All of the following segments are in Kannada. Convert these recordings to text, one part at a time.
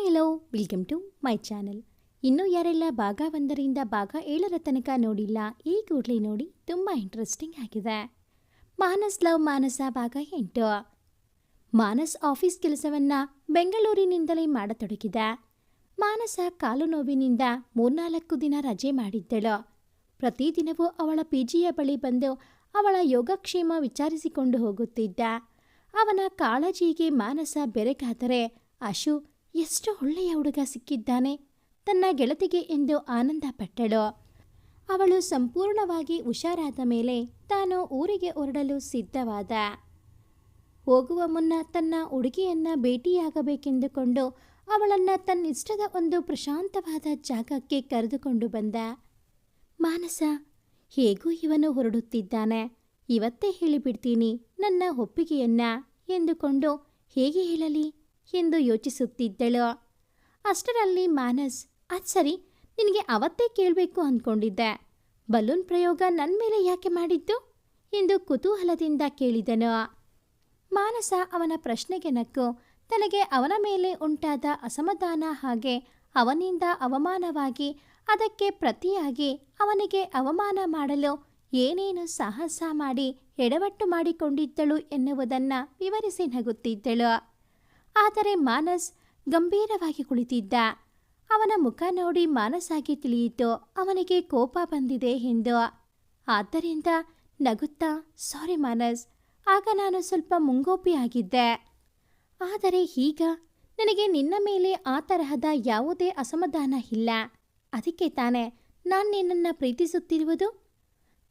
Hi hello welcome to my channel. ಇನ್ನೂ ಯಾರೆಲ್ಲ ಭಾಗ ಒಂದರಿಂದ ಭಾಗ ಏಳರ ತನಕ ನೋಡಿಲ್ಲ, ಈ ಕೂಡಲೇ ನೋಡಿ ತುಂಬ ಇಂಟ್ರೆಸ್ಟಿಂಗ್ ಆಗಿದೆ. ಮಾನಸ್ ಲವ್ ಮಾನಸ ಭಾಗ ಎಂಟು. ಮಾನಸ್ ಆಫೀಸ್ ಕೆಲಸವನ್ನ ಬೆಂಗಳೂರಿನಿಂದಲೇ ಮಾಡತೊಡಗಿದ. ಮಾನಸ ಕಾಲು ನೋವಿನಿಂದ ಮೂರ್ನಾಲ್ಕು ದಿನ ರಜೆ ಮಾಡಿದ್ದಳು. ಪ್ರತಿದಿನವೂ ಅವಳ ಪಿಜಿಯ ಬಳಿ ಬಂದು ಅವಳ ಯೋಗಕ್ಷೇಮ ವಿಚಾರಿಸಿಕೊಂಡು ಹೋಗುತ್ತಿದ್ದ. ಅವನ ಕಾಳಜಿಗೆ ಮಾನಸ ಬೆರೆಕಾದರೆ ಅಶು ಎಷ್ಟು ಒಳ್ಳೆಯ ಹುಡುಗ ಸಿಕ್ಕಿದ್ದಾನೆ. ತನ್ನ ಗೆಳತಿಗೆ ಎಂದು ಆನಂದ ಪಟ್ಟಳು. ಅವಳು ಸಂಪೂರ್ಣವಾಗಿ ಹುಷಾರಾದ ಮೇಲೆ ತಾನು ಊರಿಗೆ ಹೊರಡಲು ಸಿದ್ಧವಾದ. ಹೋಗುವ ಮುನ್ನ ತನ್ನ ಹುಡುಗಿಯನ್ನು ಭೇಟಿಯಾಗಬೇಕೆಂದುಕೊಂಡು ಅವಳನ್ನು ತನ್ನಿಷ್ಟದ ಒಂದು ಪ್ರಶಾಂತವಾದ ಜಾಗಕ್ಕೆ ಕರೆದುಕೊಂಡು ಬಂದ. ಮಾನಸ, ಹೇಗೂ ಇವನು ಹೊರಡುತ್ತಿದ್ದಾನೆ? ಇವತ್ತೇ ಹೇಳಿಬಿಡ್ತೀನಿ ನನ್ನ ಒಪ್ಪಿಗೆಯನ್ನ ಎಂದುಕೊಂಡು ಹೇಗೆ ಹೇಳಲಿ? ಎಂದು ಯೋಚಿಸುತ್ತಿದ್ದಳು. ಅಷ್ಟರಲ್ಲಿ ಮಾನಸ್, ಅದು ಸರಿ, ನಿನಗೆ ಅವತ್ತೇ ಕೇಳಬೇಕು ಅಂದ್ಕೊಂಡಿದ್ದೆ ಬಲೂನ್ ಪ್ರಯೋಗ ನನ್ನ ಮೇಲೆ ಯಾಕೆ ಮಾಡಿದ್ದು? ಎಂದು ಕುತೂಹಲದಿಂದ ಕೇಳಿದನು. ಮಾನಸ ಅವನ ಪ್ರಶ್ನೆಗೆ ನಕ್ಕು, ತನಗೆ ಅವನ ಮೇಲೆ ಉಂಟಾದ ಅಸಮಾಧಾನ ಹಾಗೆ ಅವನಿಂದ ಅವಮಾನವಾಗಿ ಅದಕ್ಕೆ ಪ್ರತಿಯಾಗಿ ಅವನಿಗೆ ಅವಮಾನ ಮಾಡಲು ಏನೇನು ಸಾಹಸ ಮಾಡಿ ಎಡವಟ್ಟು ಮಾಡಿಕೊಂಡಿದ್ದಳು ಎನ್ನುವುದನ್ನು ವಿವರಿಸಿ ನಗುತ್ತಿದ್ದಳು. ಆದರೆ ಮಾನಸ್ ಗಂಭೀರವಾಗಿ ಕುಳಿತಿದ್ದ. ಅವನ ಮುಖ ನೋಡಿ ಮಾನಸಾಗಿ ತಿಳಿಯಿತು. ಅವನಿಗೆ ಕೋಪ ಬಂದಿದೆ ಎಂದು. ಆದ್ದರಿಂದ ನಗುತ್ತಾ, ಸಾರಿ ಮಾನಸ್, ಆಗ ನಾನು ಸ್ವಲ್ಪ ಮುಂಗೋಪಿಯಾಗಿದ್ದೆ ಆದರೆ ಈಗ ನನಗೆ ನಿನ್ನ ಮೇಲೆ ಆ ತರಹದ ಯಾವುದೇ ಅಸಮಾಧಾನ ಇಲ್ಲ. ಅದಕ್ಕೆ ತಾನೇ ನಾನು ನಿನ್ನನ್ನು ಪ್ರೀತಿಸುತ್ತಿರುವುದು?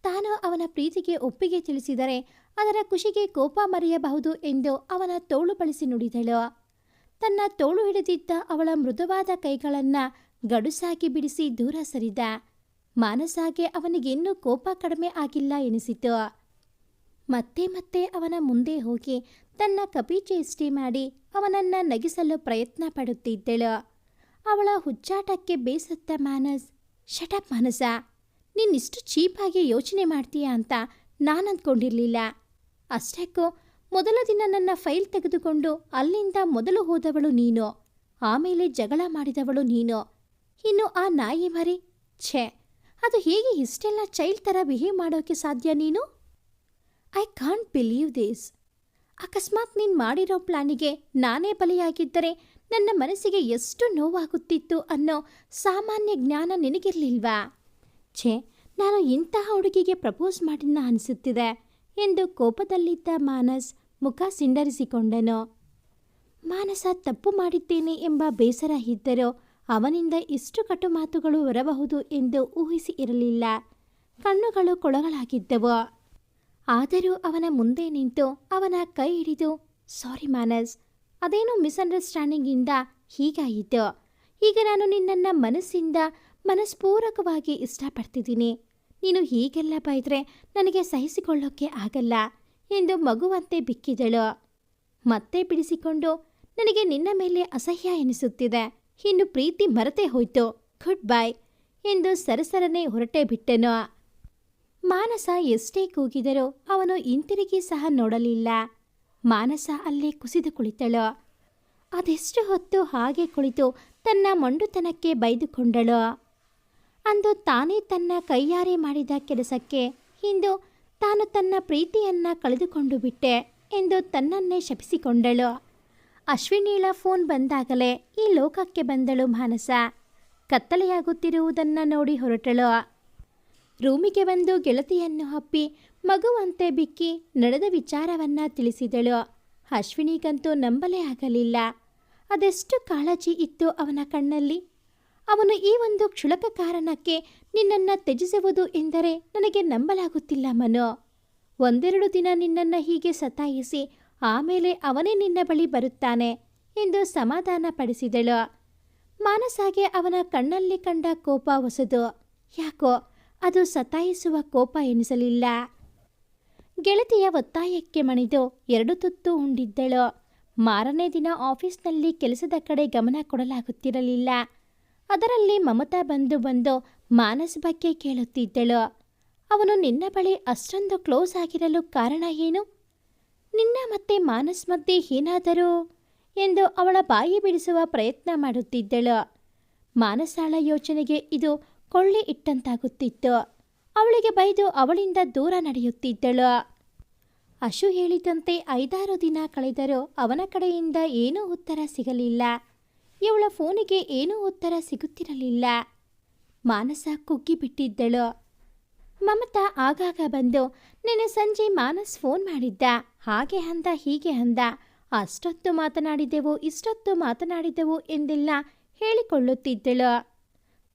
ತಾನು ಅವನ ಪ್ರೀತಿಗೆ ಒಪ್ಪಿಗೆ ತಿಳಿಸಿದರೆ ಅದರ ಖುಷಿಗೆ ಕೋಪ ಮರೆಯಬಹುದು ಎಂದು ಅವನ ತೋಳು ಬಳಸಿ ನುಡಿದಳು. ತನ್ನ ತೋಳು ಹಿಡಿದಿದ್ದ ಅವಳ ಮೃದುವಾದ ಕೈಗಳನ್ನು ಗಡುಸಾಗಿ ಬಿಡಿಸಿ ದೂರ ಸರಿದ. ಮಾನಸಾಗೆ ಅವನಿಗಿನ್ನೂ ಕೋಪ ಕಡಿಮೆ ಆಗಿಲ್ಲ ಎನಿಸಿತು. ಮತ್ತೆ ಮತ್ತೆ ಅವನ ಮುಂದೆ ಹೋಗಿ ತನ್ನ ಕಪಿಚೇಷ್ಟಿ ಮಾಡಿ ಅವನನ್ನ ನಗಿಸಲು ಪ್ರಯತ್ನ ಪಡುತ್ತಿದ್ದಳು. ಅವಳ ಹುಚ್ಚಾಟಕ್ಕೆ ಬೇಸತ್ತ ಮಾನಸ್ ಶಟಪ್ ಮಾನಸ, ನೀನಿಷ್ಟು ಚೀಪಾಗಿ ಯೋಚನೆ ಮಾಡ್ತೀಯಾ ಅಂತ ನಾನು ಅಂದ್ಕೊಂಡಿರಲಿಲ್ಲ ಅಷ್ಟಕ್ಕೂ ಮೊದಲ ದಿನ ನನ್ನ ಫೈಲ್ ತೆಗೆದುಕೊಂಡು ಅಲ್ಲಿಂದ ಮೊದಲು ಹೋದವಳು ನೀನು. ಆಮೇಲೆ ಜಗಳ ಮಾಡಿದವಳು ನೀನು. ಇನ್ನು ಆ ನಾಯಿ ಮರಿ, ಛೇ, ಅದು ಹೇಗೆ ಇಷ್ಟೆಲ್ಲ ಚೈಲ್ಡ್ ಥರ ಬಿಹೇವ್ ಮಾಡೋಕ್ಕೆ ಸಾಧ್ಯ ನೀನು? I can't believe this. ಅಕಸ್ಮಾತ್ ನೀನು ಮಾಡಿರೋ ಪ್ಲಾನಿಗೆ ನಾನೇ ಬಲಿಯಾಗಿದ್ದರೆ ನನ್ನ ಮನಸ್ಸಿಗೆ ಎಷ್ಟು ನೋವಾಗುತ್ತಿತ್ತು ಅನ್ನೋ ಸಾಮಾನ್ಯ ಜ್ಞಾನ ನಿನಗಿರಲಿಲ್ವಾ? ಛೇ, ನಾನು ಇಂತಹ ಹುಡುಗಿಗೆ ಪ್ರಪೋಸ್ ಮಾಡಿದ್ನ ಅನಿಸುತ್ತಿದೆ. ಎಂದು ಕೋಪದಲ್ಲಿದ್ದ ಮಾನಸ್ ಮುಖ ಸಿಂಡರಿಸಿಕೊಂಡನು. ಮಾನಸ, ತಪ್ಪು ಮಾಡಿದ್ದೇನೆ ಎಂಬ ಬೇಸರ ಇದ್ದರೂ ಅವನಿಂದ ಇಷ್ಟು ಕಟು ಮಾತುಗಳು ಬರಬಹುದು ಎಂದು ಊಹಿಸಿ ಇರಲಿಲ್ಲ. ಕಣ್ಣುಗಳು ಕೊಳಗಳಾಗಿದ್ದವು ಆದರೂ ಅವನ ಮುಂದೆ ನಿಂತು ಅವನ ಕೈ ಹಿಡಿದು, ಸಾರಿ ಮಾನಸ್, ಅದೇನೋ ಮಿಸ್ಅಂಡರ್ಸ್ಟ್ಯಾಂಡಿಂಗಿಂದ ಹೀಗಾಯಿತು. ಈಗ ನಾನು ನಿನ್ನನ್ನು ಮನಸ್ಸಿಂದ ಮನಸ್ಪೂರ್ವಕವಾಗಿ ಇಷ್ಟಪಡ್ತಿದ್ದೀನಿ. ನೀನು ಹೀಗೆಲ್ಲ ಬೈದ್ರೆ ನನಗೆ ಸಹಿಸಿಕೊಳ್ಳೋಕ್ಕೆ ಆಗಲ್ಲ ಎಂದು ಮಗುವಂತೆ ಬಿಕ್ಕಿದಳು. ಮತ್ತೆ ಬಿಡಿಸಿಕೊಂಡು ನನಗೆ ನಿನ್ನ ಮೇಲೆ ಅಸಹ್ಯ ಎನಿಸುತ್ತಿದೆ. ಇನ್ನು ಪ್ರೀತಿ ಮರೆತೇ ಹೋಯ್ತು. ಗುಡ್ ಬೈ ಎಂದು ಸರಸರನೆ ಹೊರಟೇ ಬಿಟ್ಟನು. ಮಾನಸ ಎಷ್ಟೇ ಕೂಗಿದರೂ ಅವನು ಹಿಂತಿರುಗಿ ಸಹ ನೋಡಲಿಲ್ಲ. ಮಾನಸ ಅಲ್ಲೇ ಕುಸಿದು ಕುಳಿತಳು. ಅದೆಷ್ಟು ಹೊತ್ತು ಹಾಗೆ ಕುಳಿತು ತನ್ನ ಮಂಡುತನಕ್ಕೆ ಬೈದುಕೊಂಡಳು. ಅಂದು ತಾನೇ ತನ್ನ ಕೈಯಾರೆ ಮಾಡಿದ ಕೆಲಸಕ್ಕೆ ಇಂದು ತಾನು ತನ್ನ ಪ್ರೀತಿಯನ್ನ ಕಳೆದುಕೊಂಡು ಬಿಟ್ಟೆ ಎಂದು ತನ್ನನ್ನೇ ಶಪಿಸಿಕೊಂಡಳು. ಅಶ್ವಿನೀಳ ಫೋನ್ ಬಂದಾಗಲೇ ಈ ಲೋಕಕ್ಕೆ ಬಂದಳು ಮಾನಸ. ಕತ್ತಲೆಯಾಗುತ್ತಿರುವುದನ್ನು ನೋಡಿ ಹೊರಟಳು. ರೂಮಿಗೆ ಬಂದು ಗೆಳತಿಯನ್ನು ಹಪ್ಪಿ ಮಗುವಂತೆ ಬಿಕ್ಕಿ ನಡೆದ ವಿಚಾರವನ್ನ ತಿಳಿಸಿದಳು. ಅಶ್ವಿನಿಗಂತೂ ನಂಬಲೇ ಆಗಲಿಲ್ಲ. ಅದೆಷ್ಟು ಕಾಳಜಿ ಇತ್ತು ಅವನ ಕಣ್ಣಲ್ಲಿ? ಅವನು ಈ ಒಂದು ಕ್ಷುಲಕ ಕಾರಣಕ್ಕೆ ನಿನ್ನನ್ನು ತ್ಯಜಿಸುವುದು ಎಂದರೆ ನನಗೆ ನಂಬಲಾಗುತ್ತಿಲ್ಲ ಮನು. ಒಂದೆರಡು ದಿನ ನಿನ್ನನ್ನು ಹೀಗೆ ಸತಾಯಿಸಿ ಆಮೇಲೆ ಅವನೇ ನಿನ್ನ ಬಳಿ ಬರುತ್ತಾನೆ ಎಂದು ಸಮಾಧಾನ ಪಡಿಸಿದಳು. ಮಾನಸಾಗೆ ಅವನ ಕಣ್ಣಲ್ಲಿ ಕಂಡ ಕೋಪ ಹೊಸದು. ಯಾಕೋ, ಅದು ಸತಾಯಿಸುವ ಕೋಪ ಎನಿಸಲಿಲ್ಲ. ಗೆಳತಿಯ ಒತ್ತಾಯಕ್ಕೆ ಮಣಿದು ಎರಡು ತುತ್ತು ಉಂಡಿದ್ದಳು. ಮಾರನೇ ದಿನ ಆಫೀಸ್ನಲ್ಲಿ ಕೆಲಸದ ಕಡೆ ಗಮನ ಕೊಡಲಾಗುತ್ತಿರಲಿಲ್ಲ. ಅದರಲ್ಲಿ ಮಮತಾ ಬಂದು ಬಂದು ಮಾನಸ್ ಬಗ್ಗೆ ಕೇಳುತ್ತಿದ್ದಳು. ಅವನು ನಿನ್ನ ಬಳಿ ಅಷ್ಟೊಂದು ಕ್ಲೋಸ್ ಆಗಿರಲು ಕಾರಣ ಏನು? ನಿನ್ನ ಮತ್ತೆ ಮಾನಸ್ ಮಧ್ಯೆ ಏನಾದರೂ? ಎಂದು ಅವಳ ಬಾಯಿ ಬಿಡಿಸುವ ಪ್ರಯತ್ನ ಮಾಡುತ್ತಿದ್ದಳು. ಮಾನಸಾಳ ಯೋಚನೆಗೆ ಇದು ಕೊಳ್ಳಿ ಇಟ್ಟಂತಾಗುತ್ತಿತ್ತು. ಅವಳಿಗೆ ಬೈದು ಅವಳಿಂದ ದೂರ ನಡೆಯುತ್ತಿದ್ದಳು. ಅಶು ಹೇಳಿದಂತೆ ಐದಾರು ದಿನ ಕಳೆದರೂ ಅವನ ಕಡೆಯಿಂದ ಏನೂ ಉತ್ತರ ಸಿಗಲಿಲ್ಲ. ಇವಳ ಫೋನಿಗೆ ಏನೂ ಉತ್ತರ ಸಿಗುತ್ತಿರಲಿಲ್ಲ. ಮಾನಸ ಕುಗ್ಗಿಬಿಟ್ಟಿದ್ದಳು ಮಮತಾ ಆಗಾಗ ಬಂದು, ನಿನ್ನೆ ಸಂಜೆ ಮಾನಸ್ ಫೋನ್ ಮಾಡಿದ್ದ. ಹಾಗೆ ಅಂದ, ಹೀಗೆ ಅಂದ. ಅಷ್ಟೊತ್ತು ಮಾತನಾಡಿದೆವು, ಇಷ್ಟೊತ್ತು ಮಾತನಾಡಿದೆವು ಎಂದೆಲ್ಲ ಹೇಳಿಕೊಳ್ಳುತ್ತಿದ್ದಳು.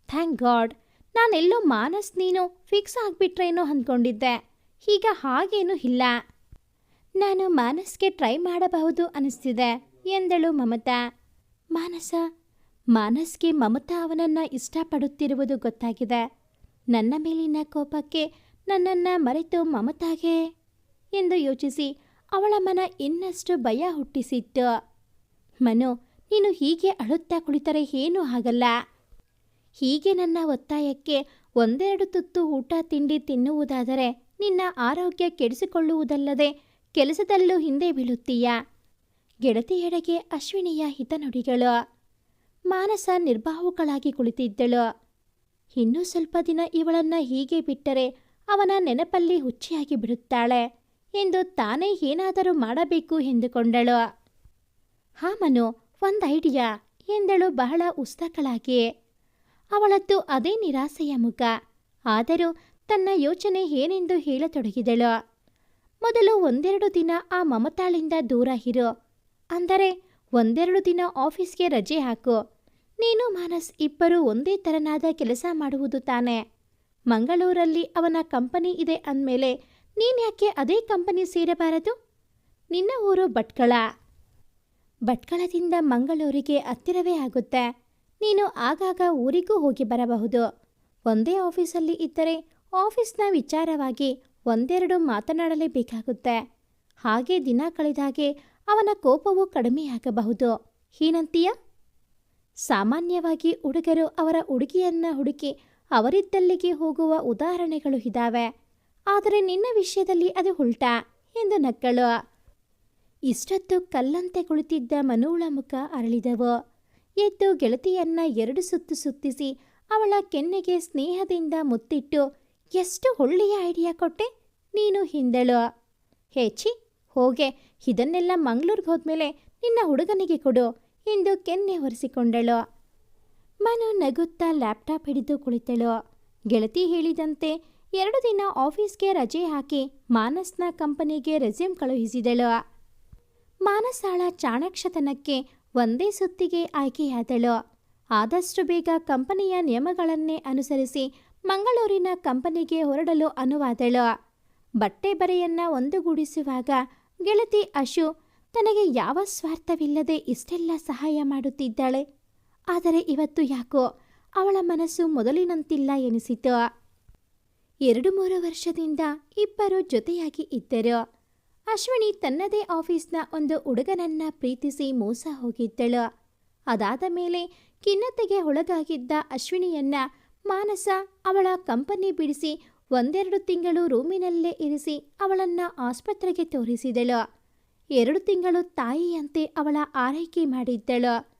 ಥ್ಯಾಂಕ್ ಗಾಡ್, ನಾನೆಲ್ಲೋ ಮಾನಸ್ ನೀನು ಫಿಕ್ಸ್ ಆಗಿಬಿಟ್ರೇನೋ ಅಂದ್ಕೊಂಡಿದ್ದೆ. ಈಗ ಹಾಗೇನೂ ಇಲ್ಲ. ನಾನು ಮಾನಸ್ಗೆ ಟ್ರೈ ಮಾಡಬಹುದು ಅನಿಸ್ತಿದೆ, ಎಂದಳು ಮಮತಾ. ಮಾನಸ, ಮಾನಸ್ಗೆ ಮಮತಾ ಅವನನ್ನು ಇಷ್ಟಪಡುತ್ತಿರುವುದು ಗೊತ್ತಾಗಿದೆ. ನನ್ನ ಮೇಲಿನ ಕೋಪಕ್ಕೆ ನನ್ನನ್ನು ಮರೆತು ಮಮತಾಗೆ ಎಂದು ಯೋಚಿಸಿ ಅವಳ ಮನ ಇನ್ನಷ್ಟು ಭಯ ಹುಟ್ಟಿಸಿತ್ತು. ಮನು, ನೀನು ಹೀಗೆ ಅಳುತ್ತಾ ಕುಳಿತರೆ ಏನೂ ಆಗಲ್ಲ. ಹೀಗೆ ನನ್ನ ಒತ್ತಾಯಕ್ಕೆ ಒಂದೆರಡು ತುತ್ತು ಊಟ ತಿಂಡಿ ತಿನ್ನುವುದಾದರೆ ನಿನ್ನ ಆರೋಗ್ಯ ಕೆಡಿಸಿಕೊಳ್ಳುವುದಲ್ಲದೆ ಕೆಲಸದಲ್ಲೂ ಹಿಂದೆ ಬೀಳುತ್ತೀಯ? ಗೆಳತಿಯೆಡೆಗೆ ಅಶ್ವಿನಿಯ ಹಿತನುಡಿಗಳು ಮಾನಸ ನಿರ್ಬಾಹುಗಳಾಗಿ ಕುಳಿತಿದ್ದಳು. ಇನ್ನೂ ಸ್ವಲ್ಪ ದಿನ ಇವಳನ್ನ ಹೀಗೆ ಬಿಟ್ಟರೆ ಅವನ ನೆನಪಲ್ಲಿ ಹುಚ್ಚಿಯಾಗಿ ಬಿಡುತ್ತಾಳೆ ಎಂದು ತಾನೇ ಏನಾದರೂ ಮಾಡಬೇಕು ಎಂದುಕೊಂಡಳು. ಹಾ ಮನು, ಒಂದು ಐಡಿಯಾ ಎಂದಳು ಬಹಳ ಉಸ್ತಕಳಾಗಿ ಅವಳದ್ದು ಅದೇ ನಿರಾಸೆಯ ಮುಖ. ಆದರೂ ತನ್ನ ಯೋಚನೆ ಏನೆಂದು ಹೇಳತೊಡಗಿದಳು. ಮೊದಲು ಒಂದೆರಡು ದಿನ ಆ ಮಮತಾಳಿಂದ ದೂರ ಇರು. ಅಂದರೆ ಒಂದೆರಡು ದಿನ ಆಫೀಸ್ಗೆ ರಜೆ ಹಾಕು. ನೀನು ಮಾನಸ್ ಇಬ್ಬರು ಒಂದೇ ತರನಾದ ಕೆಲಸ ಮಾಡುವುದು ತಾನೆ. ಮಂಗಳೂರಲ್ಲಿ ಅವನ ಕಂಪನಿ ಇದೆ ಅಂದಮೇಲೆ ನೀನ್ಯಾಕೆ ಅದೇ ಕಂಪನಿ ಸೇರಬಾರದು? ನಿನ್ನ ಊರು ಭಟ್ಕಳ. ಭಟ್ಕಳದಿಂದ ಮಂಗಳೂರಿಗೆ ಹತ್ತಿರವೇ ಆಗುತ್ತೆ. ನೀನು ಆಗಾಗ ಊರಿಗೂ ಹೋಗಿ ಬರಬಹುದು. ಒಂದೇ ಆಫೀಸಲ್ಲಿ ಇದ್ದರೆ ಆಫೀಸ್ನ ವಿಚಾರವಾಗಿ ಒಂದೆರಡು ಮಾತನಾಡಲೇಬೇಕಾಗುತ್ತೆ. ಹಾಗೆ ದಿನ ಕಳೆದಾಗೆ ಅವನ ಕೋಪವು ಕಡಿಮೆಯಾಗಬಹುದು ಹೀನಂತೀಯ? ಸಾಮಾನ್ಯವಾಗಿ ಹುಡುಗರು ಅವರ ಹುಡುಗಿಯನ್ನ ಹುಡುಕಿ ಅವರಿದ್ದಲ್ಲಿಗೆ ಹೋಗುವ ಉದಾಹರಣೆಗಳು ಇದ್ದಾವೆ ಆದರೆ ನಿನ್ನ ವಿಷಯದಲ್ಲಿ ಅದು ಉಲ್ಟಾ ಎಂದು ನಕ್ಕಳು. ಇಷ್ಟೊತ್ತು ಕಲ್ಲಂತೆ ಕುಳಿತಿದ್ದ ಮನುಳ ಮುಖ ಅರಳಿದವು. ಎದ್ದು ಗೆಳತಿಯನ್ನ ಎರಡು ಸುತ್ತು ಸುತ್ತಿಸಿ ಅವಳ ಕೆನ್ನೆಗೆ ಸ್ನೇಹದಿಂದ ಮುತ್ತಿಟ್ಟು, ಎಷ್ಟು ಒಳ್ಳೆಯ ಐಡಿಯಾ ಕೊಟ್ಟೆ ನೀನು ಹಿಂದಳು ಹೇಚಿ ಹೋಗೆ, ಇದನ್ನೆಲ್ಲ ಮಂಗ್ಳೂರ್ಗೆ ಹೋದ್ಮೇಲೆ ನಿನ್ನ ಹುಡುಗನಿಗೆ ಕೊಡು ಎಂದು ಕೆನ್ನೆ ಒರೆಸಿಕೊಂಡಳು ಮನು ನಗುತ್ತಾ ಲ್ಯಾಪ್ಟಾಪ್ ಹಿಡಿದು ಕುಳಿತಳು. ಗೆಳತಿ ಹೇಳಿದಂತೆ ಎರಡು ದಿನ ಆಫೀಸ್ಗೆ ರಜೆ ಹಾಕಿ ಮಾನಸ್ನ ಕಂಪನಿಗೆ ರೆಸ್ಯೂಮ್ ಕಳುಹಿಸಿದಳು. ಮಾನಸಾಳ ಚಾಣಕ್ಷತನಕ್ಕೆ ಒಂದೇ ಸುತ್ತಿಗೆ ಆಯ್ಕೆಯಾದಳು. ಆದಷ್ಟು ಬೇಗ ಕಂಪನಿಯ ನಿಯಮಗಳನ್ನೇ ಅನುಸರಿಸಿ ಮಂಗಳೂರಿನ ಕಂಪನಿಗೆ ಹೊರಡಲು ಅನುವಾದಳು. ಬಟ್ಟೆ ಬರೆಯನ್ನ ಒಂದುಗೂಡಿಸುವಾಗ ಗೆಳತಿ ಅಶು ತನಗೆ ಯಾವ ಸ್ವಾರ್ಥವಿಲ್ಲದೆ ಇಷ್ಟೆಲ್ಲ ಸಹಾಯ ಮಾಡುತ್ತಿದ್ದಾಳೆ. ಆದರೆ ಇವತ್ತು ಯಾಕೋ ಅವಳ ಮನಸ್ಸು ಮೊದಲಿನಂತಿಲ್ಲ ಎನಿಸಿತು. ಎರಡು ಮೂರು ವರ್ಷದಿಂದ ಇಬ್ಬರು ಜೊತೆಯಾಗಿ ಇದ್ದರು. ಅಶ್ವಿನಿ ತನ್ನದೇ ಆಫೀಸ್ನ ಒಂದು ಹುಡುಗನನ್ನ ಪ್ರೀತಿಸಿ ಮೋಸ ಹೋಗಿದ್ದಳು. ಅದಾದ ಮೇಲೆ ಖಿನ್ನತೆಗೆ ಒಳಗಾಗಿದ್ದ ಅಶ್ವಿನಿಯನ್ನ ಮಾನಸ ಅವಳ ಕಂಪನಿ ಬಿಡಿಸಿ ಒಂದೆರಡು ತಿಂಗಳು ರೂಮಿನಲ್ಲೇ ಇರಿಸಿ ಅವಳನ್ನ ಆಸ್ಪತ್ರೆಗೆ ತೋರಿಸಿದಳು. ಎರಡು ತಿಂಗಳು ತಾಯಿಯಂತೆ ಅವಳ ಆರೈಕೆ ಮಾಡಿದ್ದಳು.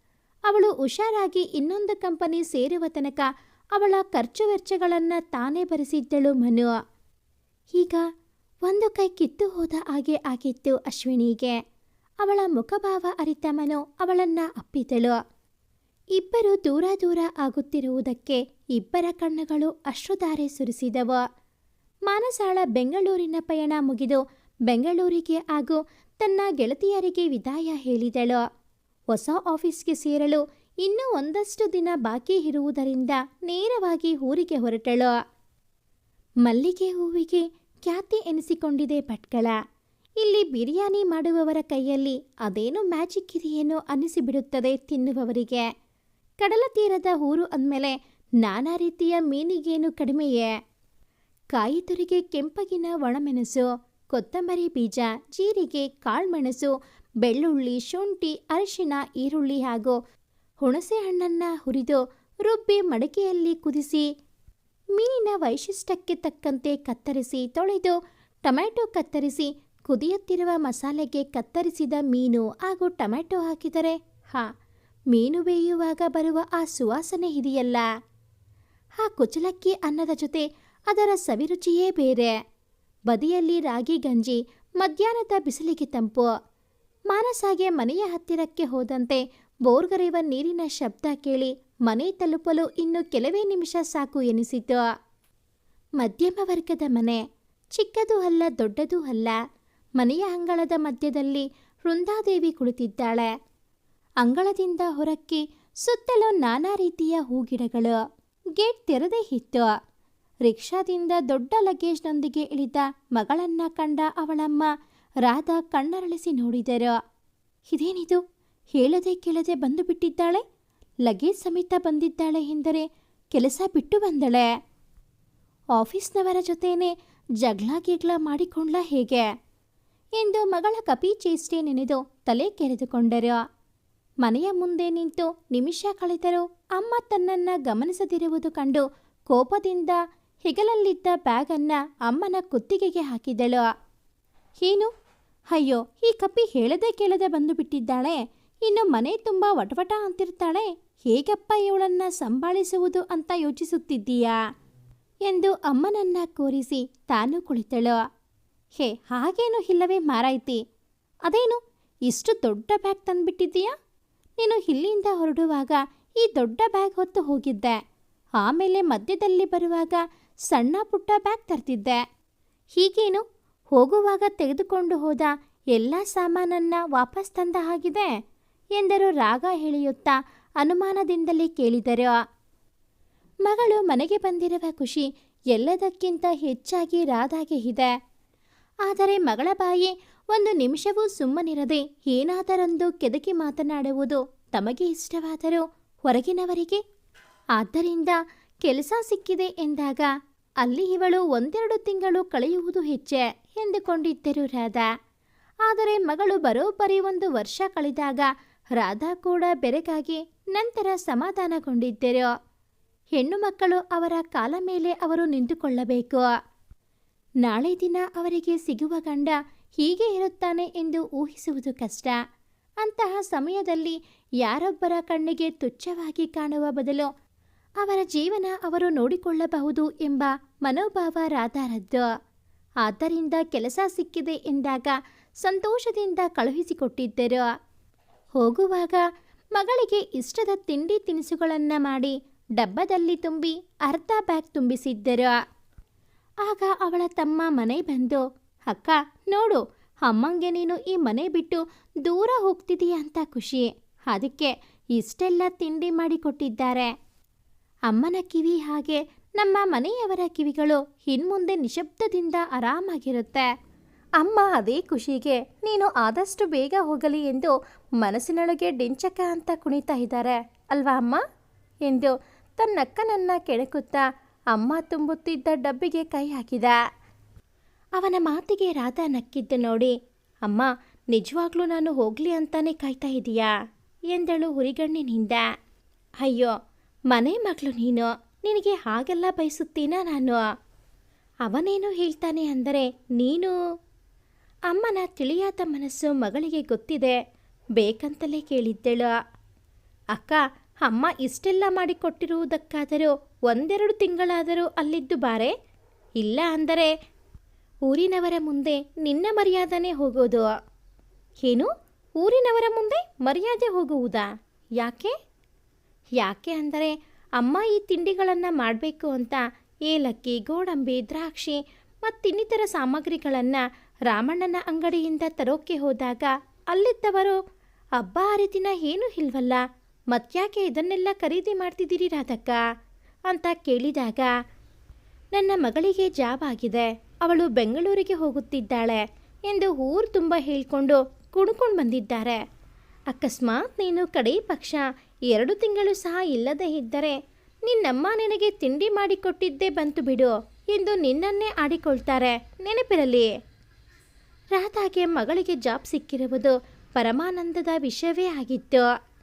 ಅವಳು ಹುಷಾರಾಗಿ ಇನ್ನೊಂದು ಕಂಪನಿ ಸೇರುವ ತನಕ ಅವಳ ಖರ್ಚು ವೆಚ್ಚಗಳನ್ನು ತಾನೇ ಭರಿಸಿದ್ದಳು ಮನು. ಈಗ ಒಂದು ಕೈ ಕಿತ್ತು ಹೋದ ಹಾಗೆ ಆಗಿತ್ತು ಅಶ್ವಿನಿಗೆ. ಅವಳ ಮುಖಭಾವ ಅರಿತ ಮನು ಅವಳನ್ನ ಅಪ್ಪಿದಳು. ಇಬ್ಬರು ದೂರ ದೂರ ಆಗುತ್ತಿರುವುದಕ್ಕೆ ಇಬ್ಬರ ಕಣ್ಣುಗಳು ಅಶ್ರುಧಾರೆ ಸುರಿಸಿದವು. ಮಾನಸಾಳ ಬೆಂಗಳೂರಿನ ಪಯಣ ಮುಗಿದು ಬೆಂಗಳೂರಿಗೆ ಹಾಗೂ ತನ್ನ ಗೆಳತಿಯರಿಗೆ ವಿದಾಯ ಹೇಳಿದಳು. ಹೊಸ ಆಫೀಸ್ಗೆ ಸೇರಲು ಇನ್ನೂ ಒಂದಷ್ಟು ದಿನ ಬಾಕಿ ಇರುವುದರಿಂದ ನೇರವಾಗಿ ಊರಿಗೆ ಹೊರಟಳು. ಮಲ್ಲಿಗೆ ಹೂವಿಗೆ ಖ್ಯಾತಿ ಎನಿಸಿಕೊಂಡಿದೆ ಭಟ್ಕಳ. ಇಲ್ಲಿ ಬಿರಿಯಾನಿ ಮಾಡುವವರ ಕೈಯಲ್ಲಿ ಅದೇನು ಮ್ಯಾಜಿಕ್ ಇದೆಯೇನೋ ಅನ್ನಿಸಿಬಿಡುತ್ತದೆ ತಿನ್ನುವವರಿಗೆ. ಕಡಲ ತೀರದ ಊರು ಅಂದಮೇಲೆ ನಾನಾ ರೀತಿಯ ಮೀನಿಗೇನು ಕಡಿಮೆಯೇ? ಕಾಯಿ ತುರಿಗೆ ಕೆಂಪಗಿನ ಒಣಮೆಣಸು, ಕೊತ್ತಂಬರಿ ಬೀಜ, ಜೀರಿಗೆ, ಕಾಳುಮೆಣಸು, ಬೆಳ್ಳುಳ್ಳಿ, ಶುಂಠಿ, ಅರಿಶಿಣ, ಈರುಳ್ಳಿ ಹಾಗೂ ಹುಣಸೆ ಹಣ್ಣನ್ನು ಹುರಿದು ರುಬ್ಬಿ ಮಡಕೆಯಲ್ಲಿ ಕುದಿಸಿ, ಮೀನಿನ ವೈಶಿಷ್ಟ್ಯಕ್ಕೆ ತಕ್ಕಂತೆ ಕತ್ತರಿಸಿ ತೊಳೆದು ಟೊಮ್ಯಾಟೊ ಕತ್ತರಿಸಿ, ಕುದಿಯುತ್ತಿರುವ ಮಸಾಲೆಗೆ ಕತ್ತರಿಸಿದ ಮೀನು ಹಾಗೂ ಟೊಮ್ಯಾಟೊ ಹಾಕಿದರೆ? ಹಾ ಮೀನು ಬೇಯುವಾಗ ಬರುವ ಆ ಸುವಾಸನೆ ಇದೆಯಲ್ಲ ಆ ಕುಚಲಕ್ಕಿ ಅನ್ನದ ಜೊತೆ ಅದರ ಸವಿರುಚಿಯೇ ಬೇರೆ. ಬದಿಯಲ್ಲಿ ರಾಗಿ ಗಂಜಿ, ಮಧ್ಯಾಹ್ನದ ಬಿಸಿಲಿಗೆ ತಂಪು. ಮಾನಸಾಗೆ ಮನೆಯ ಹತ್ತಿರಕ್ಕೆ ಹೋದಂತೆ ಬೋರ್ಗರೆಯುವ ನೀರಿನ ಶಬ್ದ ಕೇಳಿ ಮನೆ ತಲುಪಲು ಇನ್ನು ಕೆಲವೇ ನಿಮಿಷ ಸಾಕು ಎನಿಸಿತು. ಮಧ್ಯಮ ವರ್ಗದ ಮನೆ, ಚಿಕ್ಕದೂ ಅಲ್ಲ ದೊಡ್ಡದೂ ಅಲ್ಲ, ಮನೆಯ ಅಂಗಳದ ಮಧ್ಯದಲ್ಲಿ ವೃಂದಾದೇವಿ ಕುಳಿತಿದ್ದಾಳೆ. ಅಂಗಳದಿಂದ ಹೊರಕ್ಕೆ ಸುತ್ತಲೂ ನಾನಾ ರೀತಿಯ ಹೂಗಿಡಗಳು. ಗೇಟ್ ತೆರೆದೇ ಇತ್ತು. ರಿಕ್ಷಾದಿಂದ ದೊಡ್ಡ ಲಗೇಜ್ನೊಂದಿಗೆ ಇಳಿದ ಮಗಳನ್ನ ಕಂಡ ಅವಳಮ್ಮ ರಾಧಾ ಕಣ್ಣರಳಿಸಿ ನೋಡಿದರು. ಇದೇನಿದು? ಹೇಳದೆ ಕೇಳದೆ ಬಂದು ಬಿಟ್ಟಿದ್ದಾಳೆ? ಲಗೇಜ್ ಸಮೇತ ಬಂದಿದ್ದಾಳೆ ಎಂದರೆ ಕೆಲಸ ಬಿಟ್ಟು ಬಂದಳೆ. ಆಫೀಸ್ನವರ ಜೊತೆನೆ ಜಗಳ ಗಿಗ್ಲ ಮಾಡಿಕೊಂಡ್ಲ ಹೇಗೆ? ಎಂದು ಮಗಳ ಕಪಿ ಚೇಷ್ಟೆ ನೆನೆದು ತಲೆ ಕೆರೆದುಕೊಂಡರು. ಮನೆಯ ಮುಂದೆ ನಿಂತು ನಿಮಿಷ ಕಳೆದರೂ ಅಮ್ಮ ತನ್ನನ್ನ ಗಮನಿಸದಿರುವುದು ಕಂಡು ಕೋಪದಿಂದ ಹೆಗಲಲ್ಲಿದ್ದ ಬ್ಯಾಗನ್ನ ಅಮ್ಮನ ಕುತ್ತಿಗೆಗೆ ಹಾಕಿದಳು. ಏನು ಅಯ್ಯೋ, ಈ ಕಪ್ಪಿ ಹೇಳದೆ ಕೇಳದೆ ಬಂದು ಬಿಟ್ಟಿದ್ದಾಳೆ ಇನ್ನು ಮನೆ ತುಂಬ ವಟವಟ ಅಂತಿರ್ತಾಳೆ. ಹೇಗಪ್ಪ ಇವಳನ್ನ ಸಂಭಾಳಿಸುವುದು ಅಂತ ಯೋಚಿಸುತ್ತಿದ್ದೀಯಾ? ಎಂದು ಅಮ್ಮನನ್ನ ಕೋರಿಸಿ ತಾನು ಕುಳಿತಳು. ಹೇ, ಹಾಗೇನು ಇಲ್ಲವೇ ಮಾರಾಯ್ತಿ. ಅದೇನು, ಇಷ್ಟು ದೊಡ್ಡ ಬ್ಯಾಗ್ ತಂದ್ಬಿಟ್ಟಿದ್ದೀಯಾ? ನೀನು ಇಲ್ಲಿಂದ ಹೊರಡುವಾಗ ಈ ದೊಡ್ಡ ಬ್ಯಾಗ್ ಹೊತ್ತು ಹೋಗಿದ್ದೆ. ಆಮೇಲೆ ಮಧ್ಯದಲ್ಲಿ ಬರುವಾಗ ಸಣ್ಣ ಪುಟ್ಟ ಬ್ಯಾಗ್ ತರ್ತಿದ್ದೆ. ಹೀಗೇನು? ಹೋಗುವಾಗ ತೆಗೆದುಕೊಂಡು ಹೋದ ಎಲ್ಲ ಸಾಮಾನನ್ನ ವಾಪಸ್ ತಂದ ಹಾಗಿದೆ? ಎಂದರು ರಾಗ ಹೇಳಿಯುತ್ತಾ ಅನುಮಾನದಿಂದಲೇ ಕೇಳಿದರು. ಮಗಳು ಮನೆಗೆ ಬಂದಿರುವ ಖುಷಿ ಎಲ್ಲದಕ್ಕಿಂತ ಹೆಚ್ಚಾಗಿ ರಾಧಾಗೆ ಇದೆ. ಆದರೆ ಮಗಳ ಬಾಯಿ ಒಂದು ನಿಮಿಷವೂ ಸುಮ್ಮನಿರದೆ ಏನಾದರೊಂದು ಕೆದಕಿ ಮಾತನಾಡುವುದು ತಮಗೆ ಇಷ್ಟವಾದರೂ ಹೊರಗಿನವರಿಗೆ. ಆದ್ದರಿಂದ ಕೆಲಸ ಸಿಕ್ಕಿದೆ ಎಂದಾಗ ಅಲ್ಲಿ ಇವಳು ಒಂದೆರಡು ತಿಂಗಳು ಕಳೆಯುವುದು ಹೆಚ್ಚೆ ಎಂದುಕೊಂಡಿದ್ದರು ರಾಧಾ. ಆದರೆ ಮಗಳು ಬರೋಬ್ಬರಿ ಒಂದು ವರ್ಷ ಕಳೆದಾಗ ರಾಧಾ ಕೂಡ ಬೆರಗಾಗಿ ನಂತರ ಸಮಾಧಾನಗೊಂಡಿದ್ದರು. ಹೆಣ್ಣು ಮಕ್ಕಳು ಅವರ ಕಾಲ ಮೇಲೆ ಅವರು ನಿಂತುಕೊಳ್ಳಬೇಕು. ನಾಳೆ ದಿನ ಅವರಿಗೆ ಸಿಗುವ ಗಂಡ ಹೀಗೆ ಇರುತ್ತಾನೆ ಎಂದು ಊಹಿಸುವುದು ಕಷ್ಟ. ಅಂತಹ ಸಮಯದಲ್ಲಿ ಯಾರೊಬ್ಬರ ಕಣ್ಣಿಗೆ ತುಚ್ಛವಾಗಿ ಕಾಣುವ ಬದಲು ಅವರ ಜೀವನ ಅವರು ನೋಡಿಕೊಳ್ಳಬಹುದು ಎಂಬ ಮನೋಭಾವ ರಾಧಾರದ್ದು. ಆದ್ದರಿಂದ ಕೆಲಸ ಸಿಕ್ಕಿದೆ ಎಂದಾಗ ಸಂತೋಷದಿಂದ ಕಳುಹಿಸಿಕೊಟ್ಟಿದ್ದರು. ಹೋಗುವಾಗ ಮಗಳಿಗೆ ಇಷ್ಟದ ತಿಂಡಿ ತಿನಿಸುಗಳನ್ನು ಮಾಡಿ ಡಬ್ಬದಲ್ಲಿ ತುಂಬಿ ಅರ್ಧ ಬ್ಯಾಗ್ ತುಂಬಿಸಿದ್ದರು. ಆಗ ಅವಳ ತಮ್ಮ ಮನೆ ಬಂದು ಅಕ್ಕ, ನೋಡು, ಅಮ್ಮಂಗೆ ನೀನು ಈ ಮನೆ ಬಿಟ್ಟು ದೂರ ಹೋಗ್ತಿದೀಯ ಅಂತ ಖುಷಿ. ಅದಕ್ಕೆ ಇಷ್ಟೆಲ್ಲ ತಿಂಡಿ ಮಾಡಿ ಕೊಟ್ಟಿದ್ದಾರೆ. ಅಮ್ಮನ ಕಿವಿ ಹಾಗೆ ನಮ್ಮ ಮನೆಯವರ ಕಿವಿಗಳು ಇನ್ಮುಂದೆ ನಿಶಬ್ದದಿಂದ ಆರಾಮಾಗಿರುತ್ತೆ. ಅಮ್ಮ ಅದೇ ಖುಷಿಗೆ ನೀನು ಆದಷ್ಟು ಬೇಗ ಹೋಗಲಿ ಎಂದು ಮನಸ್ಸಿನೊಳಗೆ ಡಿಂಚಕ ಅಂತ ಕುಣಿತಾ ಇದ್ದಾರೆ. ಅಲ್ವಾ ಅಮ್ಮ? ಎಂದು ತನ್ನಕ್ಕನನ್ನ ಕೆಣಕುತ್ತಾ ಅಮ್ಮ ತುಂಬುತ್ತಿದ್ದ ಡಬ್ಬಿಗೆ ಕೈ ಹಾಕಿದ. ಅವನ ಮಾತಿಗೆ ರಾಧಾ ನಕ್ಕಿದ್ದು ನೋಡಿ, ಅಮ್ಮ, ನಿಜವಾಗ್ಲೂ ನಾನು ಹೋಗ್ಲಿ ಅಂತಾನೆ ಕಾಯ್ತಾ ಇದೀಯಾ? ಎಂದಳು ಹುರಿಗಣ್ಣಿನಿಂದ. ಅಯ್ಯೋ, ಮನೆ ಮಗಳು ನೀನು, ನಿನಗೆ ಹಾಗೆಲ್ಲ ಬಯಸುತ್ತೀನಾ ನಾನು? ಅವನೇನು ಹೇಳ್ತಾನೆ ಅಂದರೆ, ನೀನು? ಅಮ್ಮನ ತಿಳಿಯಾದ ಮನಸ್ಸು ಮಗಳಿಗೆ ಗೊತ್ತಿದೆ, ಬೇಕಂತಲೇ ಕೇಳಿದ್ದಳು. ಅಕ್ಕ, ಅಮ್ಮ ಇಷ್ಟೆಲ್ಲ ಮಾಡಿಕೊಟ್ಟಿರುವುದಕ್ಕಾದರೂ ಒಂದೆರಡು ತಿಂಗಳಾದರೂ ಅಲ್ಲಿದ್ದು ಬಾರೆ? ಇಲ್ಲ ಅಂದರೆ ಊರಿನವರ ಮುಂದೆ ನಿನ್ನ ಮರ್ಯಾದನೆ ಹೋಗೋದು. ಏನು? ಊರಿನವರ ಮುಂದೆ ಮರ್ಯಾದೆ ಹೋಗುವುದಾ? ಯಾಕೆ? ಯಾಕೆ ಅಂದರೆ ಅಮ್ಮ ಈ ತಿಂಡಿಗಳನ್ನು ಮಾಡಬೇಕು ಅಂತ ಏಲಕ್ಕಿ, ಗೋಡಂಬಿ, ದ್ರಾಕ್ಷಿ ಮತ್ತಿನ್ನಿತರ ಸಾಮಗ್ರಿಗಳನ್ನು ರಾಮಣ್ಣನ ಅಂಗಡಿಯಿಂದ ತರೋಕೆ ಹೋದಾಗ ಅಲ್ಲಿದ್ದವರು ಹಬ್ಬ ಹರಿದಿನ ಏನೂ ಇಲ್ವಲ್ಲ ಮತ್ಯಾಕೆ ಇದನ್ನೆಲ್ಲ ಖರೀದಿ ಮಾಡ್ತಿದ್ದೀರಿ ರಾಧಕ್ಕ? ಅಂತ ಕೇಳಿದಾಗ, ನನ್ನ ಮಗಳಿಗೆ ಜಾಬ್ ಆಗಿದೆ ಅವಳು ಬೆಂಗಳೂರಿಗೆ ಹೋಗುತ್ತಿದ್ದಾಳೆ ಎಂದು ಊರು ತುಂಬ ಹೇಳ್ಕೊಂಡು ಕುಣ್ಕೊಂಡು ಬಂದಿದ್ದಾರೆ. ಅಕಸ್ಮಾತ್ ನೀನು ಕಡೇ ಪಕ್ಷ, ಎರಡು ತಿಂಗಳು ಸಹ ಇಲ್ಲದೇ ಇದ್ದರೆ ನಿನ್ನಮ್ಮ ನಿನಗೆ ತಿಂಡಿ ಮಾಡಿಕೊಟ್ಟಿದ್ದೇ ಬಂತು ಬಿಡು ಎಂದು ನಿನ್ನನ್ನೇ ಆಡಿಕೊಳ್ತಾರೆ. ನೆನಪಿರಲಿ. ರಾಧಾಗೆ ಮಗಳಿಗೆ ಜಾಬ್ ಸಿಕ್ಕಿರುವುದು ಪರಮಾನಂದದ ವಿಷಯವೇ ಆಗಿತ್ತು.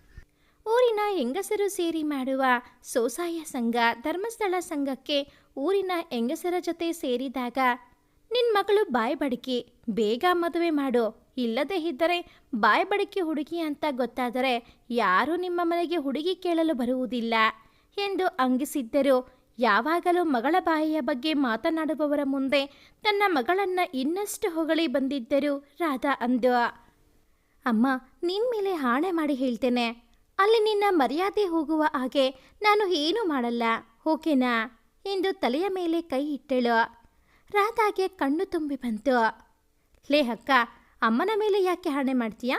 ಊರಿನ ಹೆಂಗಸರು ಸೇರಿ ಮಾಡುವ ಸೋಸಾಯ ಸಂಘ, ಧರ್ಮಸ್ಥಳ ಸಂಘಕ್ಕೆ ಊರಿನ ಹೆಂಗಸರ ಜೊತೆ ಸೇರಿದಾಗ ನಿನ್ನ ಮಗಳು ಬಾಯ್ ಬಡಕಿ, ಬೇಗ ಮದುವೆ ಮಾಡು. ಇಲ್ಲದೇ ಇದ್ದರೆ ಬಾಯ್ ಬಡಕಿ ಹುಡುಗಿ ಅಂತ ಗೊತ್ತಾದರೆ ಯಾರೂ ನಿಮ್ಮ ಮನೆಗೆ ಹುಡುಗಿ ಕೇಳಲು ಬರುವುದಿಲ್ಲ ಎಂದು ಅಂಗಿಸಿದ್ದರು. ಯಾವಾಗಲೂ ಮಗಳ ಬಾಯಿಯ ಬಗ್ಗೆ ಮಾತನಾಡುವವರ ಮುಂದೆ ತನ್ನ ಮಗಳನ್ನ ಇನ್ನಷ್ಟು ಹೊಗಳಿ ಬಂದಿದ್ದರು ರಾಧಾ ಅಂದು. ಅಮ್ಮ, ನಿನ್ ಮೇಲೆ ಹಾಣೆ ಮಾಡಿ ಹೇಳ್ತೇನೆ. ಅಲ್ಲಿ ನಿನ್ನ ಮರ್ಯಾದೆ ಹೋಗುವ ಹಾಗೆ ನಾನು ಏನೂ ಮಾಡಲ್ಲ. ಓಕೆನಾ ಎಂದು ತಲೆಯ ಮೇಲೆ ಕೈ ಇಟ್ಟಳು. ರಾಧಾಗೆ ಕಣ್ಣು ತುಂಬಿ ಬಂತು. ಲೇ ಅಕ್ಕ, ಅಮ್ಮನ ಮೇಲೆ ಯಾಕೆ ಹಾಣೆ ಮಾಡ್ತೀಯಾ?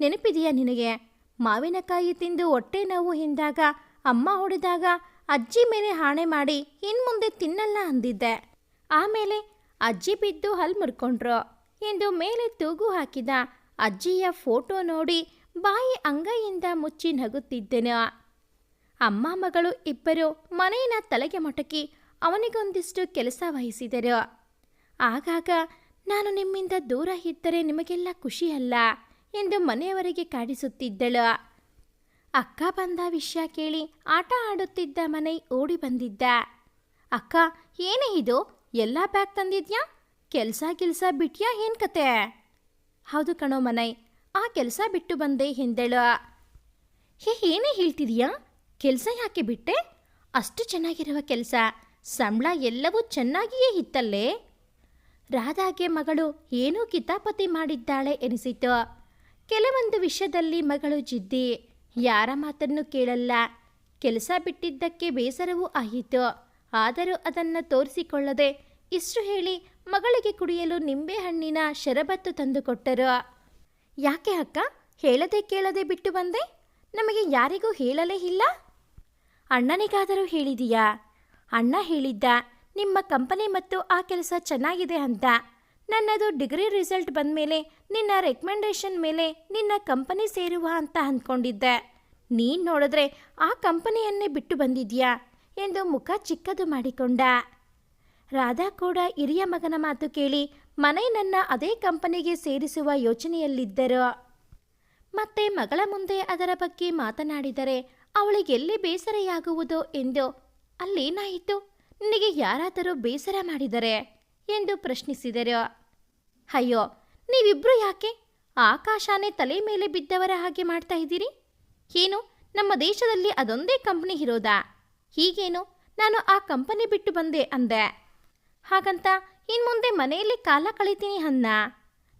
ನೆನಪಿದೆಯಾ ನಿನಗೆ? ಮಾವಿನಕಾಯಿ ತಿಂದು ಹೊಟ್ಟೆ ನೋವು ಹಿಂದಾಗ ಅಮ್ಮ ಹೊಡೆದಾಗ ಅಜ್ಜಿ ಮೇಲೆ ಹಾಣೆ ಮಾಡಿ ಇನ್ಮುಂದೆ ತಿನ್ನಲ್ಲ ಅಂದಿದ್ದೆ. ಆಮೇಲೆ ಅಜ್ಜಿ ಬಿದ್ದು ಹಲ್ ಮುರ್ಕೊಂಡ್ರು ಎಂದು ಮೇಲೆ ತೂಗು ಹಾಕಿದ ಅಜ್ಜಿಯ ಫೋಟೋ ನೋಡಿ ಬಾಯಿ ಅಂಗೈಯಿಂದ ಮುಚ್ಚಿ ನಗುತ್ತಿದ್ದೆನು. ಅಮ್ಮ ಮಗಳು ಇಬ್ಬರು ಮನೆಯನ್ನ ತಲೆಗೆ ಮೊಟಕಿ ಅವನಿಗೊಂದಿಷ್ಟು ಕೆಲಸ ವಹಿಸಿದರು. ಆಗಾಗ, ನಾನು ನಿಮ್ಮಿಂದ ದೂರ ಇದ್ದರೆ ನಿಮಗೆಲ್ಲ ಖುಷಿಯಲ್ಲ ಎಂದು ಮನೆಯವರಿಗೆ ಕಾಡಿಸುತ್ತಿದ್ದಳು. ಅಕ್ಕ ಬಂದ ವಿಷಯ ಕೇಳಿ ಆಟ ಆಡುತ್ತಿದ್ದ ಮನೆ ಓಡಿ ಬಂದಿದ್ದ. ಅಕ್ಕ, ಏನೇ ಇದು? ಎಲ್ಲ ಬ್ಯಾಗ್ ತಂದಿದ್ಯಾ? ಕೆಲಸ ಕೆಲಸ ಬಿಟ್ಯಾ ಏನ್ ಕತೆ? ಹೌದು ಕಣೋ ಮನೈ, ಆ ಕೆಲಸ ಬಿಟ್ಟು ಬಂದೆ ಎಂದಳು. ಹೇ, ಏನೇ ಹೇಳ್ತಿದೀಯಾ? ಕೆಲಸ ಯಾಕೆ ಬಿಟ್ಟೆ? ಅಷ್ಟು ಚೆನ್ನಾಗಿರುವ ಕೆಲಸ, ಸಂಬಳ ಎಲ್ಲವೂ ಚೆನ್ನಾಗಿಯೇ ಇತ್ತಲ್ಲೇ? ರಾಧಾಗೆ ಮಗಳು ಏನೂ ಕಿತಾಪತಿ ಮಾಡಿದ್ದಾಳೆ ಎನಿಸಿತು. ಕೆಲವೊಂದು ವಿಷಯದಲ್ಲಿ ಮಗಳು ಜಿದ್ದಿ, ಯಾರ ಮಾತನ್ನು ಕೇಳಲ್ಲ. ಕೆಲಸ ಬಿಟ್ಟಿದ್ದಕ್ಕೆ ಬೇಸರವೂ ಆಯಿತು. ಆದರೂ ಅದನ್ನು ತೋರಿಸಿಕೊಳ್ಳದೆ ಇಷ್ಟು ಹೇಳಿ ಮಗಳಿಗೆ ಕುಡಿಯಲು ನಿಂಬೆಹಣ್ಣಿನ ಶರಬತ್ತು ತಂದುಕೊಟ್ಟರು ಯಾಕೆ ಅಕ್ಕ? ಹೇಳದೆ ಕೇಳದೆ ಬಿಟ್ಟು ಬಂದೆ? ನಮಗೆ ಯಾರಿಗೂ ಹೇಳಲೇ ಇಲ್ಲ? ಅಣ್ಣನಿಗಾದರೂ ಹೇಳಿದೀಯಾ? ಅಣ್ಣ ಹೇಳಿದ್ದ, ನಿಮ್ಮ ಕಂಪನಿ ಮತ್ತು ಆ ಕೆಲಸ ಚೆನ್ನಾಗಿದೆ ಅಂತ. ನನ್ನದು ಡಿಗ್ರಿ ರಿಸಲ್ಟ್ ಬಂದಮೇಲೆ ನಿನ್ನ ರೆಕಮೆಂಡೇಶನ್ ಮೇಲೆ ನಿನ್ನ ಕಂಪನಿ ಸೇರುವ ಅಂತ ಅಂದ್ಕೊಂಡಿದ್ದೆ. ನೀನು ನೋಡಿದ್ರೆ ಆ ಕಂಪನಿಯನ್ನೇ ಬಿಟ್ಟು ಬಂದಿದ್ಯಾ? ಎಂದು ಮುಖ ಚಿಕ್ಕದು ಮಾಡಿಕೊಂಡ. ರಾಧಾ ಕೂಡ ಹಿರಿಯ ಮಗನ ಮಾತು ಕೇಳಿ ಮನೆ ನನ್ನ ಅದೇ ಕಂಪನಿಗೆ ಸೇರಿಸುವ ಯೋಚನೆಯಲ್ಲಿದ್ದರು. ಮತ್ತೆ ಮಗಳ ಮುಂದೆ ಅದರ ಬಗ್ಗೆ ಮಾತನಾಡಿದರೆ ಅವಳಿಗೆಲ್ಲಿ ಬೇಸರೆಯಾಗುವುದು ಎಂದು ಅಲ್ಲೇನಾಯಿತು ನಿನಗೆ ಯಾರಾದರೂ ಬೇಸರ ಮಾಡಿದರೆ ಎಂದು ಪ್ರಶ್ನಿಸಿದರು. ಅಯ್ಯೋ, ನೀವಿಬ್ರು ಯಾಕೆ? ಆಕಾಶಾನೇ ತಲೆ ಮೇಲೆ ಬಿದ್ದವರ ಹಾಗೆ ಮಾಡ್ತಾ ಇದ್ದೀರಿ? ಏನು, ನಮ್ಮ ದೇಶದಲ್ಲಿ ಅದೊಂದೇ ಕಂಪನಿ ಇರೋದಾ? ಹೀಗೇನು, ನಾನು ಆ ಕಂಪನಿ ಬಿಟ್ಟು ಬಂದೆ ಅಂದೆ. ಹಾಗಂತ ಇನ್ಮುಂದೆ ಮನೆಯಲ್ಲಿ ಕಾಲ ಕಳಿತೀನಿ ಅನ್ನ.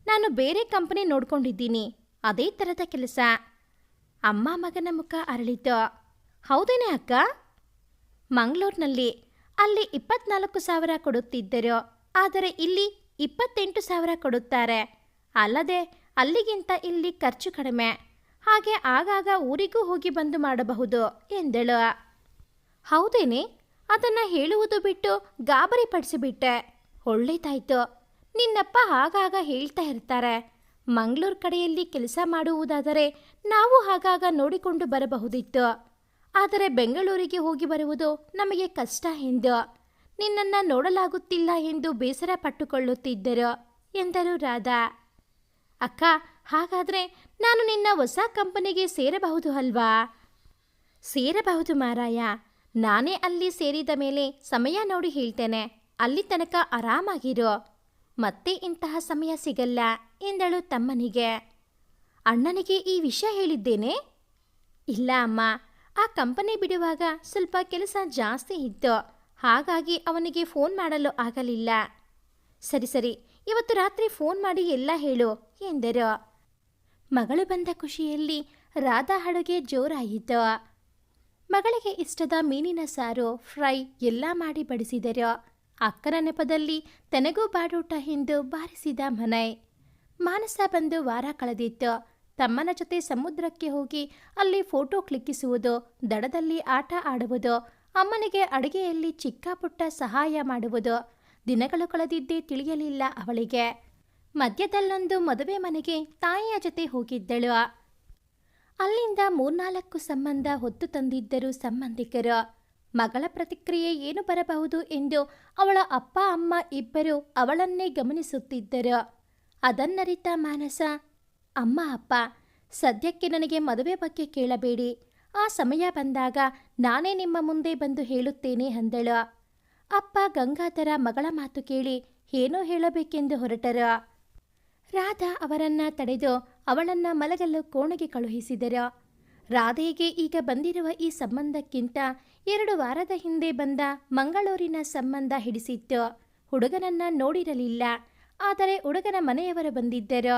ನಾನು ಬೇರೆ ಕಂಪನಿ ನೋಡ್ಕೊಂಡಿದ್ದೀನಿ, ಅದೇ ಥರದ ಕೆಲಸ. ಅಮ್ಮ ಮಗನ ಮುಖ ಅರಳಿತು ಹೌದೇನೆ ಅಕ್ಕ? ಮಂಗಳೂರಿನಲ್ಲಿ ಅಲ್ಲಿ ಇಪ್ಪತ್ನಾಲ್ಕು ಸಾವಿರ ಕೊಡುತ್ತಿದ್ದರು. ಆದರೆ ಇಲ್ಲಿ ಇಪ್ಪತ್ತೆಂಟು ಸಾವಿರ ಕೊಡುತ್ತಾರೆ. ಅಲ್ಲದೆ ಅಲ್ಲಿಗಿಂತ ಇಲ್ಲಿ ಖರ್ಚು ಕಡಿಮೆ. ಹಾಗೆ ಆಗಾಗ ಊರಿಗೂ ಹೋಗಿ ಬಂದು ಮಾಡಬಹುದು ಎಂದಳು. ಹೌದೇನೆ? ಅದನ್ನ ಹೇಳುವುದು ಬಿಟ್ಟು ಗಾಬರಿ ಪಡಿಸಿಬಿಟ್ಟೆ ಒಳ್ಳೇದಾಯ್ತು. ನಿನ್ನಪ್ಪ ಆಗಾಗ ಹೇಳ್ತಾ ಇರ್ತಾರೆ. ಮಂಗಳೂರು ಕಡೆಯಲ್ಲಿ ಕೆಲಸ ಮಾಡುವುದಾದರೆ ನಾವು ಆಗಾಗ ನೋಡಿಕೊಂಡು ಬರಬಹುದಿತ್ತು. ಆದರೆ ಬೆಂಗಳೂರಿಗೆ ಹೋಗಿ ಬರುವುದು ನಮಗೆ ಕಷ್ಟ ಎಂದು. ನಿನ್ನನ್ನು ನೋಡಲಾಗುತ್ತಿಲ್ಲ ಎಂದು ಬೇಸರ ಪಟ್ಟುಕೊಳ್ಳುತ್ತಿದ್ದರು, ಎಂದರು ರಾಧಾ. ಅಕ್ಕ, ಹಾಗಾದರೆ ನಾನು ನಿನ್ನ ಹೊಸ ಕಂಪನಿಗೆ ಸೇರಬಹುದು ಅಲ್ವಾ? ಸೇರಬಹುದು ಮಾರಾಯ. ನಾನೇ ಅಲ್ಲಿ ಸೇರಿದ ಮೇಲೆ ಸಮಯ ನೋಡಿ ಹೇಳ್ತೇನೆ. ಅಲ್ಲಿ ತನಕ ಆರಾಮಾಗಿರು. ಮತ್ತೆ ಇಂತಹ ಸಮಯ ಸಿಗಲ್ಲ. ಎಂದಳು ತಮ್ಮನಿಗೆ. ಅಣ್ಣನಿಗೆ ಈ ವಿಷಯ ಹೇಳಿದ್ದೇನೆ? ಇಲ್ಲ ಅಮ್ಮ. ಆ ಕಂಪನಿ ಬಿಡುವಾಗ ಸ್ವಲ್ಪ ಕೆಲಸ ಜಾಸ್ತಿ ಇತ್ತು. ಹಾಗಾಗಿ ಅವನಿಗೆ ಫೋನ್ ಮಾಡಲು ಆಗಲಿಲ್ಲ. ಸರಿ ಸರಿ. ಇವತ್ತು ರಾತ್ರಿ ಫೋನ್ ಮಾಡಿ ಎಲ್ಲ ಹೇಳು, ಎಂದರು. ಮಗಳು ಬಂದ ಖುಷಿಯಲ್ಲಿ ರಾಧಾ ಅಡುಗೆ ಜೋರಾಯಿತು. ಮಗಳಿಗೆ ಇಷ್ಟದ ಮೀನಿನ ಸಾರು, ಫ್ರೈ ಎಲ್ಲ ಮಾಡಿ ಬಡಿಸಿದರು. ಅಕ್ಕನ ನೆಪದಲ್ಲಿ ತನಗೂ ಬಾಡೂಟ ಎಂದು ಬಾರಿಸಿದ ಮನೈ. ಮಾನಸ ಬಂದು ವಾರ ಕಳೆದಿತ್ತು. ತಮ್ಮನ ಜೊತೆ ಸಮುದ್ರಕ್ಕೆ ಹೋಗಿ ಅಲ್ಲಿ ಫೋಟೋ ಕ್ಲಿಕ್ಕಿಸುವುದು, ದಡದಲ್ಲಿ ಆಟ ಆಡುವುದು, ಅಮ್ಮನಿಗೆ ಅಡುಗೆಯಲ್ಲಿ ಚಿಕ್ಕ ಪುಟ್ಟ ಸಹಾಯ ಮಾಡುವುದು, ದಿನಗಳು ಕಳೆದಿದ್ದೇ ತಿಳಿಯಲಿಲ್ಲ ಅವಳಿಗೆ. ಮಧ್ಯದಲ್ಲೊಂದು ಮದುವೆ ಮನೆಗೆ ತಾಯಿಯ ಜೊತೆ ಹೋಗಿದ್ದಳು. ಅಲ್ಲಿಂದ ಮೂರ್ನಾಲ್ಕು ಸಂಬಂಧ ಹೊತ್ತು ತಂದಿದ್ದರು ಸಂಬಂಧಿಕರು. ಮಗಳ ಪ್ರತಿಕ್ರಿಯೆ ಏನು ಬರಬಹುದು ಎಂದು ಅವಳ ಅಪ್ಪ, ಅಮ್ಮ ಇಬ್ಬರು ಅವಳನ್ನೇ ಗಮನಿಸುತ್ತಿದ್ದರು. ಅದನ್ನರಿತ ಮಾನಸ, ಅಮ್ಮ, ಅಪ್ಪ, ಸದ್ಯಕ್ಕೆ ನನಗೆ ಮದುವೆ ಬಗ್ಗೆ ಕೇಳಬೇಡಿ. ಆ ಸಮಯ ಬಂದಾಗ ನಾನೇ ನಿಮ್ಮ ಮುಂದೆ ಬಂದು ಹೇಳುತ್ತೇನೆ ಅಂದಳು. ಅಪ್ಪ ಗಂಗಾಧರ ಮಗಳ ಮಾತು ಕೇಳಿ ಏನೋ ಹೇಳಬೇಕೆಂದು ಹೊರಟರು. ರಾಧಾ ಅವರನ್ನ ತಡೆದು ಅವಳನ್ನ ಮಲಗಲು ಕೋಣೆಗೆ ಕಳುಹಿಸಿದರು. ರಾಧೆಗೆ ಈಗ ಬಂದಿರುವ ಈ ಸಂಬಂಧಕ್ಕಿಂತ ಎರಡು ವಾರದ ಹಿಂದೆ ಬಂದ ಮಂಗಳೂರಿನ ಸಂಬಂಧ ಹಿಡಿಸಿತ್ತು. ಹುಡುಗನನ್ನ ನೋಡಿರಲಿಲ್ಲ. ಆದರೆ ಹುಡುಗನ ಮನೆಯವರು ಬಂದಿದ್ದರು.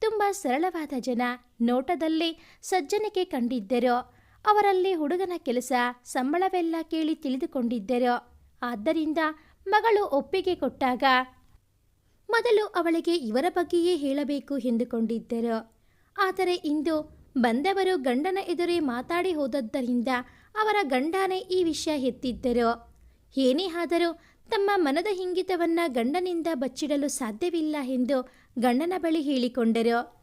ತುಂಬ ಸರಳವಾದ ಜನ ನೋಟದಲ್ಲಿ ಸಜ್ಜನಿಕೆ ಕಂಡಿದ್ದರು. ಅವರಲ್ಲಿ ಹುಡುಗನ ಕೆಲಸ ಸಂಬಳವೆಲ್ಲ ಕೇಳಿ ತಿಳಿದುಕೊಂಡಿದ್ದರು. ಆದ್ದರಿಂದ ಮಗಳು ಒಪ್ಪಿಗೆ ಕೊಟ್ಟಾಗ ಮೊದಲು ಅವಳಿಗೆ ಇವರ ಬಗ್ಗೆಯೇ ಹೇಳಬೇಕು ಎಂದುಕೊಂಡಿದ್ದರು. ಆದರೆ ಇಂದು ಬಂದವರು ಗಂಡನ ಎದುರೇ ಮಾತಾಡಿ ಹೋದದ್ದರಿಂದ ಅವರ ಗಂಡನೇ ಈ ವಿಷಯ ಎತ್ತಿದ್ದರು. ಏನೇ ಆದರೂ ತಮ್ಮ ಮನದ ಹಿಂಗಿತವನ್ನ ಗಂಡನಿಂದ ಬಚ್ಚಿಡಲು ಸಾಧ್ಯವಿಲ್ಲ ಎಂದು ಗಂಡನ ಬಳಿ ಹೇಳಿಕೊಂಡರು.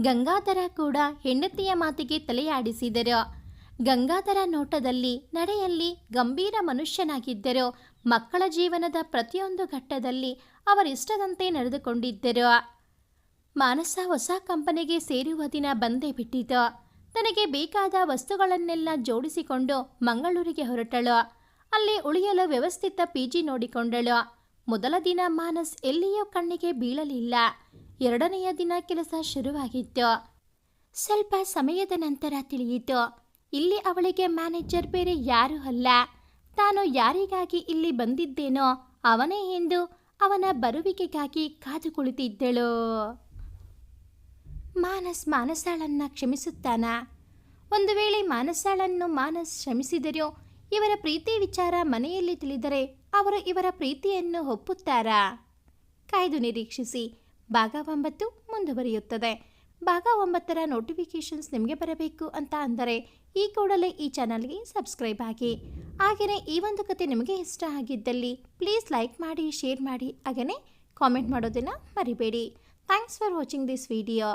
ಗಂಗಾಧರ ಕೂಡ ಹೆಂಡತಿಯ ಮಾತಿಗೆ ತಲೆಯಾಡಿಸಿದರು. ಗಂಗಾಧರ ನೋಟದಲ್ಲಿ ನಡೆಯಲ್ಲಿ ಗಂಭೀರ ಮನುಷ್ಯನಾಗಿದ್ದರು. ಮಕ್ಕಳ ಜೀವನದ ಪ್ರತಿಯೊಂದು ಘಟ್ಟದಲ್ಲಿ ಅವರಿಷ್ಟದಂತೆ ನಡೆದುಕೊಂಡಿದ್ದರು. ಮಾನಸ ಹೊಸ ಕಂಪನಿಗೆ ಸೇರುವ ದಿನ ಬಂದೇ ಬಿಟ್ಟಿತು. ತನಗೆ ಬೇಕಾದ ವಸ್ತುಗಳನ್ನೆಲ್ಲ ಜೋಡಿಸಿಕೊಂಡು ಮಂಗಳೂರಿಗೆ ಹೊರಟಳು. ಅಲ್ಲಿ ಉಳಿಯಲು ವ್ಯವಸ್ಥಿತ ಪಿಜಿ ನೋಡಿಕೊಂಡಳು. ಮೊದಲ ದಿನ ಮಾನಸ್ ಎಲ್ಲಿಯೂ ಕಣ್ಣಿಗೆ ಬೀಳಲಿಲ್ಲ. ಎರಡನೆಯ ದಿನ ಕೆಲಸ ಶುರುವಾಗಿತ್ತು. ಸ್ವಲ್ಪ ಸಮಯದ ನಂತರ ತಿಳಿಯಿತು. ಇಲ್ಲಿ ಅವಳಿಗೆ ಮ್ಯಾನೇಜರ್ ಬೇರೆ ಯಾರೂ ಅಲ್ಲ. ತಾನು ಯಾರಿಗಾಗಿ ಇಲ್ಲಿ ಬಂದಿದ್ದೇನೋ ಅವನೇ ಎಂದು ಅವನ ಬರುವಿಕೆಗಾಗಿ ಕಾದು ಕುಳಿತಿದ್ದಳು. ಮಾನಸ್ ಮಾನಸಾಳನ್ನ ಕ್ಷಮಿಸುತ್ತಾನ? ಒಂದು ವೇಳೆ ಮಾನಸಾಳನ್ನು ಮಾನಸ್ ಕ್ಷಮಿಸಿದರೋ ಇವರ ಪ್ರೀತಿ ವಿಚಾರ ಮನೆಯಲ್ಲಿ ತಿಳಿದರೆ ಅವರು ಇವರ ಪ್ರೀತಿಯನ್ನು ಒಪ್ಪುತ್ತಾರಾ? ಕಾಯ್ದು ನಿರೀಕ್ಷಿಸಿ. ಭಾಗ ಒಂಬತ್ತು ಮುಂದುವರಿಯುತ್ತದೆ. ಭಾಗ ಒಂಬತ್ತರ ನೋಟಿಫಿಕೇಷನ್ಸ್ ನಿಮಗೆ ಬರಬೇಕು ಅಂತ ಅಂದರೆ ಈ ಕೂಡಲೇ ಈ ಚಾನಲ್ಗೆ ಸಬ್ಸ್ಕ್ರೈಬ್ ಆಗಿ. ಹಾಗೆಯೇ ಈ ಒಂದು ಕತೆ ನಿಮಗೆ ಇಷ್ಟ ಆಗಿದ್ದಲ್ಲಿ ಪ್ಲೀಸ್ ಲೈಕ್ ಮಾಡಿ ಶೇರ್ ಮಾಡಿ ಹಾಗೆಯೇ ಕಾಮೆಂಟ್ ಮಾಡೋದನ್ನು ಮರಿಬೇಡಿ. Thanks for watching this video